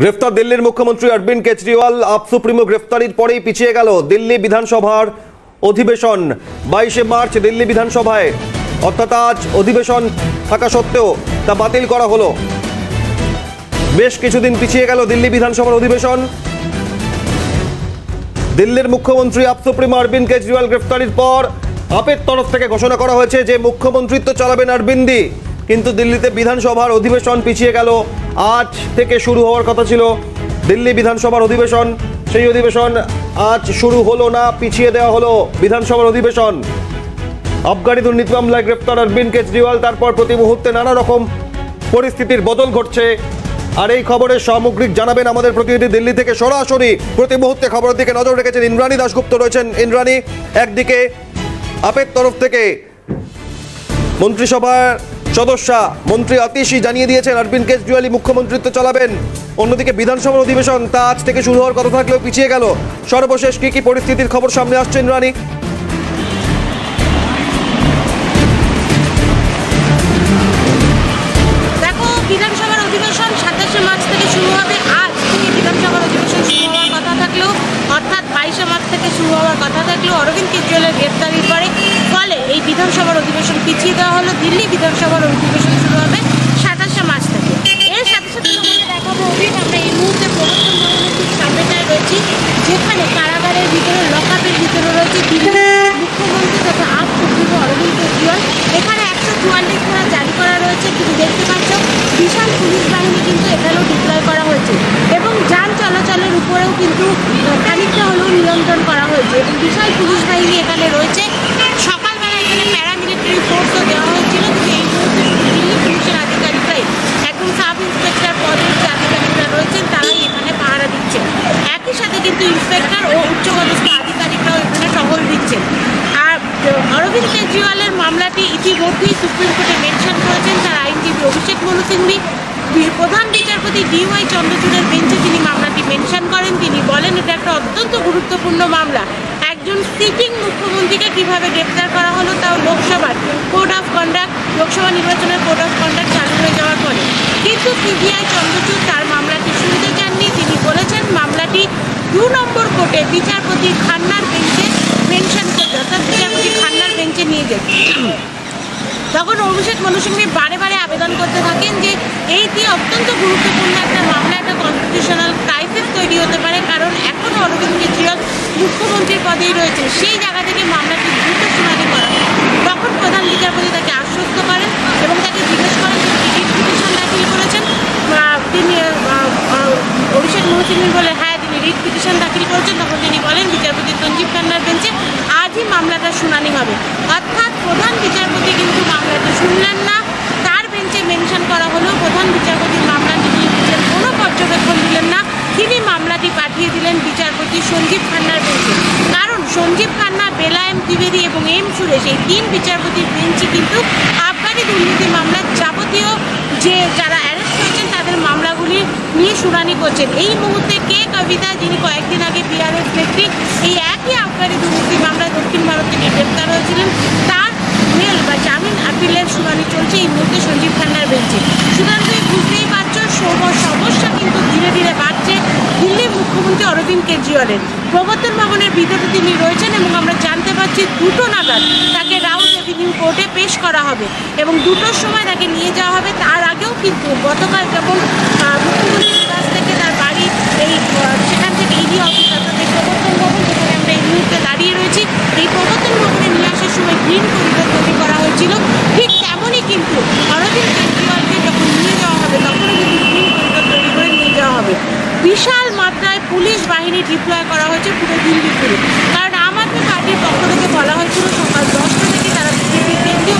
গ্রেফতার দিল্লির মুখ্যমন্ত্রী অরবিন্দ কেজরিওয়াল আপ সুপ্রিমো গ্রেফতারির পরেই পিছিয়ে গেল দিল্লি বিধানসভার অধিবেশন। বাইশে মার্চ দিল্লি বিধানসভায়। অর্থাৎ আজ অধিবেশন থাকা সত্ত্বেও তা বাতিল করা হলো। বেশ কিছুদিন পিছিয়ে গেল দিল্লি বিধানসভার অধিবেশন। দিল্লির মুখ্যমন্ত্রী আপ সুপ্রিমো অরবিন্দ কেজরিওয়াল গ্রেফতারির পর আপের তরফ থেকে ঘোষণা করা হয়েছে যে মুখ্যমন্ত্রিত্ব চালাবেন অরবিন্দি। কিন্তু দিল্লিতে বিধানসভার অধিবেশন পিছিয়ে গেল। আজ থেকে শুরু হওয়ার কথা ছিল। দিল্লি বিধানসভার অধিবেশন, সেই অধিবেশন আজ শুরু হলো না, পিছিয়ে দেওয়া হলো বিধানসভার অধিবেশন। আবগারি দুর্নীতি মামলায় গ্রেপ্তার অরবিন্দ কেজরিওয়াল, তারপর প্রতি মুহূর্তে নানা রকম পরিস্থিতির বদল ঘটছে। আর এই খবরের সামগ্রিক জানাবেন আমাদের প্রতিনিধি দিল্লি থেকে সরাসরি। প্রতি মুহূর্তে খবরের দিকে নজর রেখেছেন ইন্দ্রাণী দাশগুপ্ত রয়েছেন। ইন্দ্রাণী, একদিকে আপের তরফ থেকে মন্ত্রিসভার সদস্যা মন্ত্রী আতিশি জানিয়ে দিয়েছেন, অরবিন্দ কেজরিওয়ালই মুখ্যমন্ত্রিত্ব চালাবেন। অন্যদিকে বিধানসভার অধিবেশন তা আজ থেকে শুরু হওয়ার কথা থাকলেও পিছিয়ে গেল। সর্বশেষ কি কি পরিস্থিতির খবর সামনে আসছে, ইন্দ্রাণী? বিধানসভার অধিবেশন সাতাশে থেকে শুরু হবে। বিধানসভার অধিবেশন শুরু হওয়ার কথা থাকলেও, অর্থাৎ বাইশে থেকে শুরু হওয়ার কথা থাকলেও, অরবিন্দ কেজরিওয়ালের এই বিধানসভার অধিবেশন পিছিয়ে দেওয়া হলো, দিল্লি বিধানসভার অধিবেশন শুরু হবে সাতাশে মার্চ থেকে। এর সাথে সাথে দেখাবো আমরা এই মুহূর্তে প্রবর্তন ভবনের সামনেটায় রয়েছি, যেখানে কারাগারের ভিতরে লকআপের ভিতরে রয়েছে দিল্লির মুখ্যমন্ত্রী তথা আপ সুপ্রিমো অরবিন্দ কেজরিওয়াল এখানে একশো চুয়াল্লিশ ধারা জারি করা রয়েছে, তুমি দেখতে পাচ্ছ। বিশাল পুলিশ বাহিনী কিন্তু এখানেও ডিপ্লয় করা হয়েছে। এবং যান চলাচলের উপরেও কিন্তু খানিকটা হলেও নিয়ন্ত্রণ করা হয়েছে। এবং বিশাল পুলিশ বাহিনী এখানে রয়েছে সকালবেলা এখানে প্যারামিলিটারি ফোর্সও দেওয়া হয়েছিল কিন্তু এই মুহূর্তে শুধু দিল্লি পুলিশের আধিকারিকরাই একদম সাব ইন্সপেক্টর পদের যে আধিকারিকরা রয়েছেন তারাই এখানে পাহারা দিচ্ছেন একই সাথে কিন্তু ইন্সপেক্টর ও উচ্চপদস্থ আধিকারিকরাও এখানে টহল দিচ্ছেন আর আহ, অরবিন্দ কেজরিওয়ালের মামলাটি ইতিমধ্যেই সুপ্রিম কোর্টে মেনশন করেছেন। তার আইনজীবী অভিষেক মনু সিংভি। প্রধান বিচারপতি ডিওয়াই চন্দ্রচূড়ের বেঞ্চে তিনি মামলাটি মেনশন করেন, তিনি বলেন, এটা একটা অত্যন্ত গুরুত্বপূর্ণ মামলা। একজন সিটিং মুখ্যমন্ত্রীকে কীভাবে গ্রেপ্তার করা হলো তাও লোকসভার কোড অফ কন্ডাক্ট লোকসভা নির্বাচনের কোড অফ কন্ডাক্ট চালু হয়ে যাওয়ার পরে। কিন্তু সিবিআই চন্দ্রচূড় তার মামলাটি শুনতে চাননি। তিনি বলেছেন, মামলাটি দু নম্বর কোর্টে বিচারপতি খান্নার বেঞ্চে মেনশন করতে অর্থাৎ নিয়ে যেতে তখন অভিষেক মনুসিংহী বারে বারে আবেদন করতে থাকেন যে এইটি অত্যন্ত গুরুত্বপূর্ণ একটা মামলা, একটা কনস্টিটিউশনাল ক্রাইসিস তৈরি হতে পারে। কারণ এখনও অরবিন্দ কেজরিওয়াল মুখ্যমন্ত্রীর পদেই রয়েছে। সেই জায়গা থেকে মামলাটি দ্রুত শুনানি করা তখন প্রধান বিচারপতি তাকে আশ্বস্ত করেন এবং তাকে জিজ্ঞেস করেন যে পিটিশন দাখিল করেছেন। তিনি অভিষেক মনুসিংহী বলে হ্যাঁ তিনি রিট পিটিশন দাখিল করেছেন। তখন তিনি বলেন, বিচারপতি সঞ্জীব খান্নার বেঞ্চে আজই মামলাটা শুনানি হবে? অর্থাৎ প্রধান বিচারপতি কিন্তু মামলাটা শুনলেন না। তার বেঞ্চে মেনশন করা হলো, প্রধান বিচারপতির মামলাটি কোনো পর্যবেক্ষণ দিলেন না। তিনি মামলাটি পাঠিয়ে দিলেন বিচারপতি সঞ্জীব খান্নার বেঞ্চে। কারণ সঞ্জীব খান্না বেলায়েম দ্বিবেদী এবং এম সুরেশ এই তিন বিচারপতির বেঞ্চই কিন্তু আবগারি দুর্নীতি মামলার যাবতীয় যে যারা অ্যারেস্ট হয়েছেন তাদের মামলাগুলি নিয়ে শুনানি করছেন। এই মুহূর্তে কে কবিতা, যিনি কয়েকদিন আগে বিআরএস নেত্রী এই একই আবগারি দুর্নীতি মামলায় দক্ষিণ ভারত থেকে গ্রেপ্তার হয়েছিলেন তার বেল বা জামিন আপিলের শুনানি চলছে এই মুহূর্তে সঞ্জীব খান্নার বেঞ্চে। সুতরাং তুমি বুঝতেই পারছ সম- সমস্যা কিন্তু ধীরে ধীরে বাড়ছে দিল্লির মুখ্যমন্ত্রী অরবিন্দ কেজরিওয়ালের। প্রবর্তন ভবনের ভিতরে তিনি রয়েছেন এবং আমরা জানতে পারছি দুটো নাগাদ তাকে রাউন্ড এভিনিউ কোর্টে পেশ করা হবে এবং দুটোর সময় তাকে নিয়ে যাওয়া হবে। তার আগেও কিন্তু গতকাল যেমন মুখ্যমন্ত্রীর কাছ থেকে তার বাড়ি এই সেখান থেকে ইডি অফিস অর্থাৎ এই প্রবর্তন ভবন যেখানে আমরা এই মুহূর্তে দাঁড়িয়ে রয়েছি, এই প্রবর্তন ভবনে নিয়ে আসার সময় গ্রিন করিডোর তৈরি করা হয়েছিল। ঠিক কিন্তু অরবিন্দ কেজরিওয়ালকে যখন নিয়ে যাওয়া হবে তখনও কিন্তু করিডোর তৈরি করে নিয়ে যাওয়া হবে। বিশাল মাত্রায় পুলিশ বাহিনী ডিপ্লয় করা হয়েছে পুরো দিল্লি জুড়ে। কারণ আম আদমি পার্টির পক্ষ থেকে বলা হয়েছিল সকাল দশটা থেকে তারা বিজেপির কেন্দ্রীয়